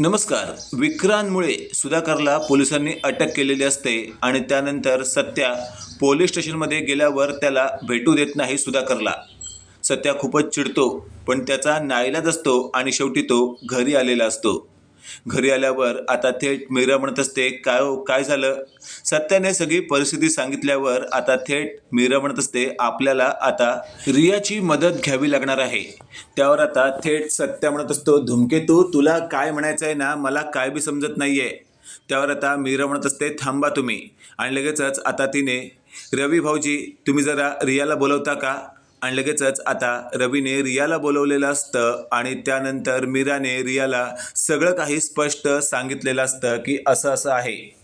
नमस्कार. विक्रांतमुळे सुधाकरला पोलिसांनी अटक केलेली असते आणि त्यानंतर सत्या पोलीस स्टेशनमध्ये गेल्यावर त्याला भेटू देत नाही सुधाकरला. सत्या खूपच चिडतो पण त्याचा नाईलाज असतो आणि शेवटी तो घरी आलेला असतो. घरी आल्यावर आता थेट मीरा म्हणत असते काय हो काय झालं? सत्याने सगळी परिस्थिती सांगितल्यावर आता थेट मीरा म्हणत असते आपल्याला आता रियाची मदत घ्यावी लागणार आहे. त्यावर आता थेट सत्या म्हणत असतो धुमकेतू तुला काय म्हणायचं आहे ना मला काय बी समजत नाहीये. त्यावर आता मीरा म्हणत असते थांबा तुम्ही. आणि लगेचच आता तिने रवी भाऊजी तुम्ही जरा रियाला बोलवता का? आणि लगेचच आता रवीने रियाला बोलवलेलं असतं आणि त्यानंतर मीराने रियाला सगळं काही स्पष्ट सांगितलेलं असतं की असं असं आहे.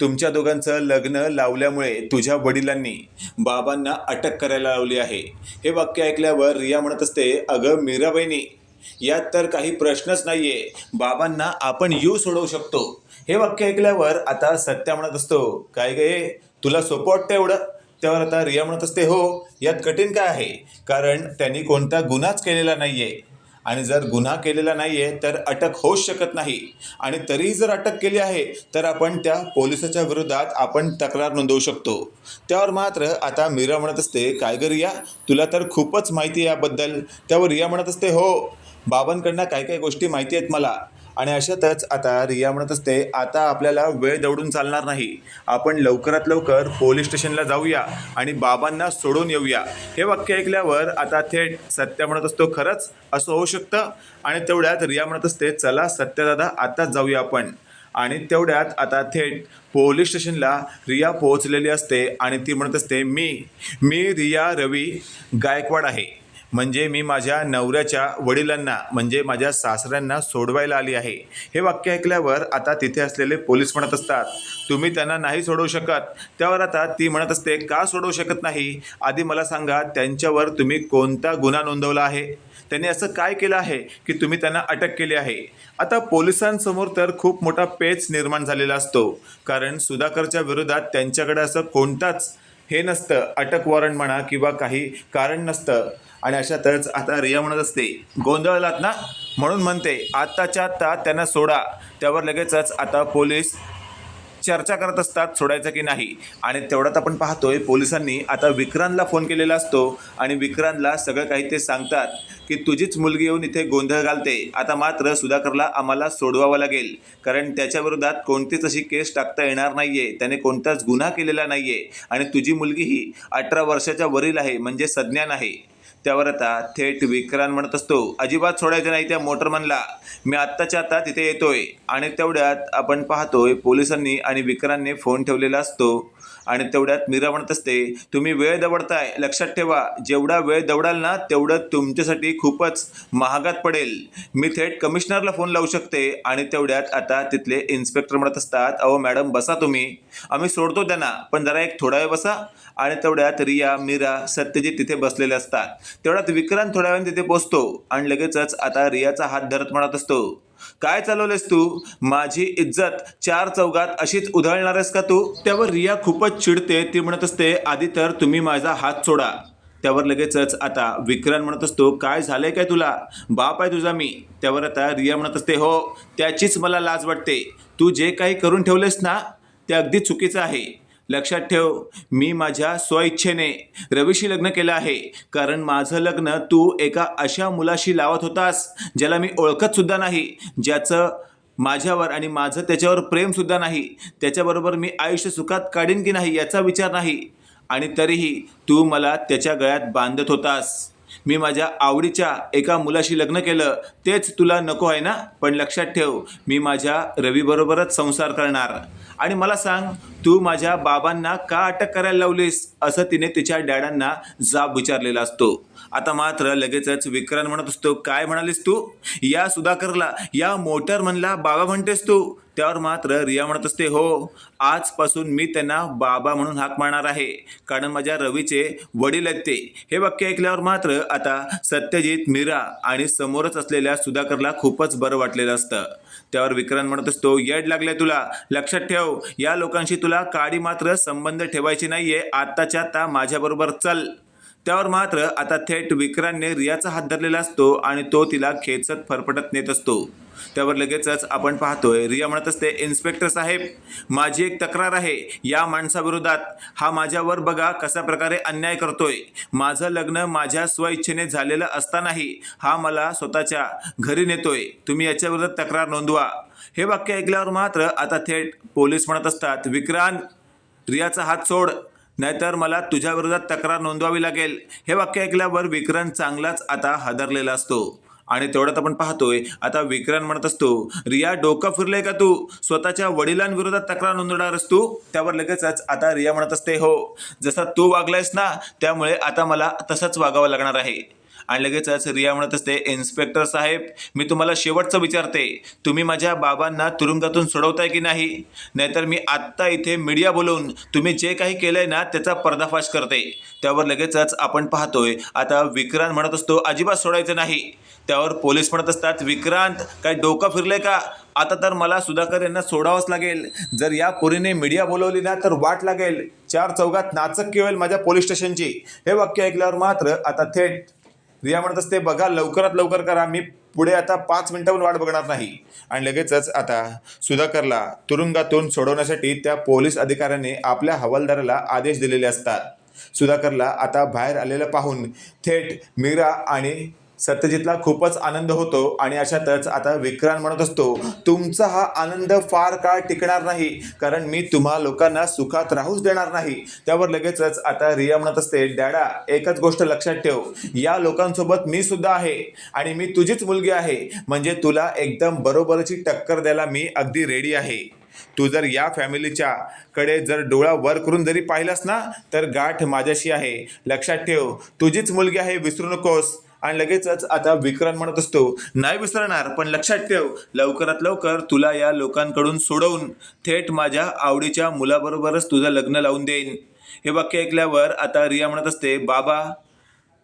तुमच्या दोघांचं लग्न लावल्यामुळे तुझ्या वडिलांनी बाबांना अटक करायला लावली आहे. हे वाक्य ऐकल्यावर रिया म्हणत असते अगं मीराबाईनी यात तर काही प्रश्नच नाहीये. बाबांना आपण यू सोडवू शकतो. हे वाक्य ऐकल्यावर आता सत्या म्हणत असतो काय गे तुला सोपं वाटतं एवढं? त्यावर आता रिया म्हणत असते हो यात कठीण काय आहे? कारण त्यांनी कोणता गुन्हाच केलेला नाही आहे आणि जर गुन्हा केलेला नाही आहे तर अटक होऊच शकत नाही. आणि तरीही जर अटक केली आहे तर आपण त्या पोलिसाच्या विरोधात आपण तक्रार नोंदवू शकतो. त्यावर मात्र आता मीरा म्हणत असते काय ग रिया? तुला तर खूपच माहिती आहे याबद्दल. त्यावर रिया म्हणत असते हो बाबांकडनं काय काय गोष्टी माहिती आहेत मला. आणि अशातच आता रिया म्हणत असते आता आपल्याला वेळ दौडून चालणार नाही. आपण लवकरात लवकर पोलीस स्टेशनला जाऊया आणि बाबांना सोडून येऊया. हे वाक्य ऐकल्यावर आता थेट सत्या म्हणत असतो खरंच असं होऊ शकतं? आणि तेवढ्यात रिया म्हणत असते चला सत्यदादा आताच जाऊया आपण. आणि तेवढ्यात आता थेट पोलीस स्टेशनला रिया पोहोचलेली असते आणि ती म्हणत असते मी मी रिया रवी गायकवाड आहे. म्हणजे मी माझ्या नवऱ्याच्या वडिलांना म्हणजे माझ्या सासऱ्यांना सोडवायला आली आहे. हे वाक्य ऐकल्यावर आता तिथे असलेले पोलीस म्हणत असतात तुम्ही त्यांना नाही सोडवू शकत. त्यावर आता ती म्हणत असते का सोडवू शकत नाही? आधी मला सांगा त्यांच्यावर तुम्ही कोणता गुन्हा नोंदवला आहे? त्यांनी असं काय केलं आहे की तुम्ही त्यांना अटक केली आहे? आता पोलिसांसमोर तर खूप मोठा पेच निर्माण झालेला असतो कारण सुधाकरच्या विरोधात त्यांच्याकडे असं कोणताच हे नसतं अटक वॉरंट म्हणा किंवा काही कारण नसतं. आणि अशातच आता रिया म्हणत असते गोंधळलात ना? म्हणून म्हणते आत्ताच्या आत्ता त्यांना सोडा. त्यावर लगेचच आता पोलीस चर्चा करत असतात सोडायचं की नाही. आणि तेवढ्यात आपण पाहतोय पोलिसांनी आता विक्रांतला फोन केलेला असतो आणि विक्रांतला सगळं काही ते सांगतात की तुझीच मुलगी येऊन इथे गोंधळ घालते. आता मात्र सुधाकरला आम्हाला सोडवावं लागेल. कारण त्याच्या विरोधात कोणतीच अशी केस टाकता येणार नाही आहे त्याने कोणताच गुन्हा केलेला नाही आहे आणि तुझी मुलगी ही अठरा वर्षाच्या वरील आहे म्हणजे सज्ञान आहे. त्यावर आता थेट विक्रांत म्हणत असतो अजिबात सोडायचं नाही त्या मोटरमनला. मी आत्ताच्या आत्ता तिथे येतोय. आणि तेवढ्यात आपण पाहतोय पोलिसांनी आणि विक्रांतने फोन ठेवलेला असतो आणि तेवढ्यात मीरा म्हणत असते तुम्ही वेळ दवडताय लक्षात ठेवा. जेवढा वेळ दवडाल ना तेवढं तुमच्यासाठी खूपच महागात पडेल. मी थेट कमिशनरला फोन लावू शकते. आणि तेवढ्यात आता तिथले इन्स्पेक्टर म्हणत असतात अहो मॅडम बसा तुम्ही. आम्ही सोडतो त्यांना पण जरा एक थोडा वेळ बसा. आणि तेवढ्यात रिया मीरा सत्यजित तिथे बसलेले असतात. तेवढ्यात विक्रांत थोड्या वेळाने तिथे पोचतो आणि लगेचच आता रियाचा हात धरत म्हणत असतो काय चालवलेस तू? माझी इज्जत चार चौघात अशीच उधळणार आहेस का तू? त्यावर रिया खूपच चिडते. ती म्हणत असते आधी तर तुम्ही माझा हात सोडा. त्यावर लगेचच आता विक्रांत म्हणत असतो काय झालंय काय तुला? बाप आहे तुझा मी. त्यावर आता रिया म्हणत असते हो त्याचीच मला लाज वाटते. तू जे काही करून ठेवलेस ना ते अगदी चुकीचं आहे. लक्षात ठेव मी माझ्या स्वइच्छेने रवीशी लग्न केलं आहे. कारण माझं लग्न तू एका अशा मुलाशी लावत होतास ज्याला मी ओळखतसुद्धा नाही ज्याचं माझ्यावर आणि माझं त्याच्यावर प्रेमसुद्धा नाही त्याच्याबरोबर मी आयुष्य सुखात काढीन की नाही याचा विचार नाही. आणि तरीही तू मला त्याच्या गळ्यात बांधत होतास. मी माझ्या आवडीच्या एका मुलाशी लग्न केलं तेच तुला नको आहे ना? पण लक्षात ठेव मी माझ्या रवीबरोबरच संसार करणार. आणि मला सांग तू माझ्या बाबांना का अटक करायला लावलीस? असं तिने तिच्या डॅडांना जाब विचारलेला असतो. आता मात्र लगेचच विक्रांत म्हणत असतो काय म्हणालीस तू? या सुधाकरला या मोटर म्हणला बाबा म्हणतेस तू. त्यावर मात्र रिया म्हणत असते हो आजपासून मी त्यांना बाबा म्हणून हाक मारणार आहे. कारण माझ्या रवीचे वडील आहेत ते. हे वाक्य ऐकल्यावर मात्र आता सत्यजित मीरा आणि समोरच असलेल्या सुधाकरला खूपच बरं वाटलेलं असतं. त्यावर विक्रांत म्हणत असतो येड लागले तुला. लक्षात ठेव या लोकांशी तुला काडी मात्र संबंध ठेवायची नाहीये. आत्ताच्या आता माझ्याबरोबर चल. त्यावर मात्र आता थेट विक्रांतने रियाचा हात धरलेला असतो आणि तो तिला खेचत फरफटत नेत असतो. त्यावर लगेचच आपण पाहतोय रिया म्हणत असते इन्स्पेक्टर साहेब माझी एक तक्रार आहे. या माणसाविरोधात हा माझ्यावर बघा कशा प्रकारे अन्याय करतोय. माझं लग्न माझ्या स्वइच्छेने झालेलं असतानाही हा मला स्वतःच्या घरी नेतोय. तुम्ही याच्याविरोधात तक्रार नोंदवा. हे वाक्य ऐकल्यावर मात्र आता थेट पोलीस म्हणत असतात विक्रांत रियाचा हात सोड. नाहीतर मला तुझ्या विरोधात तक्रार नोंदवावी लागेल. हे वाक्य ऐकल्यावर विक्रांत चांगलाच आता हादरलेला असतो. आणि तेवढ्यात आपण पाहतोय आता विक्रांत म्हणत असतो रिया डोकं फिरलंय का तू? स्वतःच्या वडिलांविरोधात तक्रार नोंदवणारस तू? त्यावर लगेचच आता रिया म्हणत असते हो. जसा तू वागलायस ना त्यामुळे आता मला तसंच वागावं लागणार आहे. आणि लगेचच रिया म्हणत असते इन्स्पेक्टर साहेब मी तुम्हाला शेवटचं विचारते. तुम्ही माझ्या बाबांना तुरुंगातून सोडवताय की नाही? नाहीतर मी आत्ता इथे मीडिया बोलवून तुम्ही जे काही केलंय ना त्याचा पर्दाफाश करते. त्यावर लगेचच आपण पाहतोय आता विक्रांत म्हणत असतो अजिबात सोडायचं नाही. त्यावर पोलीस म्हणत असतात विक्रांत काय डोकं फिरलंय का? आता तर मला सुधाकर यांना सोडावंच लागेल. जर या पोरीने मीडिया बोलवली ना तर वाट लागेल. चार चौघात नाचक केवळ माझ्या पोलीस स्टेशनची. हे वाक्य ऐकल्यावर मात्र आता थेट रिया म्हणत असते बघा लवकरात लवकर करा. मी पुढे आता पाच मिनिटाहून वाट बघणार नाही. आणि लगेचच आता सुधाकरला तुरुंगातून सोडवण्यासाठी त्या पोलीस अधिकाऱ्याने आपल्या हवालदाराला आदेश दिलेले असतात. सुधाकरला आता बाहेर आलेलं पाहून थेट मीरा आणि सत्यजितला खूपच आनंद होतो आणि अशातच आता विक्रांत म्हणत असतो तुमचा हा आनंद फार काळ टिकणार नाही कारण मी तुम्हा लोकांना सुखात राहूच देणार नाही. त्यावर लगेचच आता रिया म्हणत असते डॅडा एकच गोष्ट लक्षात ठेव या लोकांसोबत मी सुद्धा आहे आणि मी तुझीच मुलगी आहे म्हणजे तुला एकदम बरोबरची टक्कर द्यायला मी अगदी रेडी आहे. तू जर या फॅमिलीच्या कडे जर डोळा वर करून जरी पाहिलास ना तर गाठ माझ्याशी आहे. लक्षात ठेव तुझीच मुलगी आहे विसरू नकोस. आणि लगेचच आता विक्रम म्हणत असतो नाही विसरणार पण लक्षात ठेव लवकरात लवकर तुला या लोकांकडून सोडवून थेट माझ्या आवडीच्या मुलाबरोबरच तुझं लग्न लावून देईन. हे वाक्य ऐकल्यावर आता रिया म्हणत असते बाबा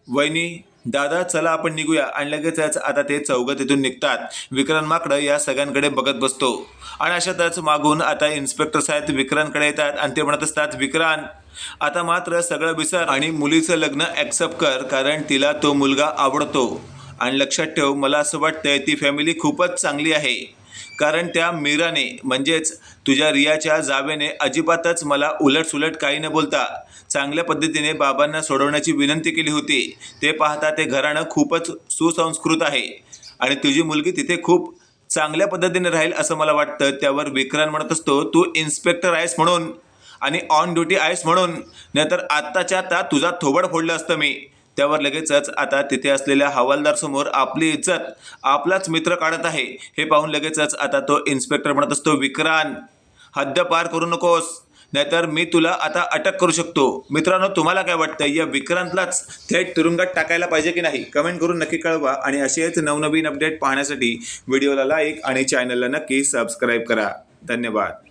वहिनी दादा चला आपण निघूया. आणि लगेचच आता ते चौघ तिथून निघतात. विक्रांत माकडं या सगळ्यांकडे बघत बसतो. आणि अशातच मागून आता इन्स्पेक्टर साहेब विक्रांतकडे येतात आणि ते म्हणत असतात विक्रांत आता मात्र सगळं विसर आणि मुलीचं लग्न ॲक्सेप्ट कर कारण तिला तो मुलगा आवडतो. आणि लक्षात ठेव मला असं वाटतंय ती फॅमिली खूपच चांगली आहे. कारण त्या मीराने म्हणजेच तुझ्या रियाच्या जावेने अजिबातच मला उलटसुलट काही न बोलता चांगल्या पद्धतीने बाबांना सोडवण्याची विनंती केली होती. ते पाहता ते घराणं खूपच सुसंस्कृत आहे आणि तुझी मुलगी तिथे खूप चांगल्या पद्धतीने राहील असं मला वाटतं. त्यावर विक्रांत म्हणत असतो तू इन्स्पेक्टर आहेस म्हणून आणि ऑन ड्युटी आहेस म्हणून. नाहीतर आत्ताच्या आता तुझा थोबड फोडलं असतं मी. त्यावर लगेचच आता तिथे असलेल्या हवालदारसमोर आपली इज्जत आपलाच मित्र काढत आहे. हे पाहून लगेचच आता तो इन्स्पेक्टर म्हणत असतो विक्रांत हद्द पार करू नकोस. नाहीतर मी तुला आता अटक करू शकतो. मित्रांनो तुम्हाला काय वाटतं या विक्रांतलाच थेट तुरुंगात टाकायला पाहिजे की नाही? कमेंट करून नक्की कळवा आणि असेच नवनवीन अपडेट पाहण्यासाठी व्हिडिओला लाईक आणि चॅनलला नक्की सबस्क्राईब करा. धन्यवाद.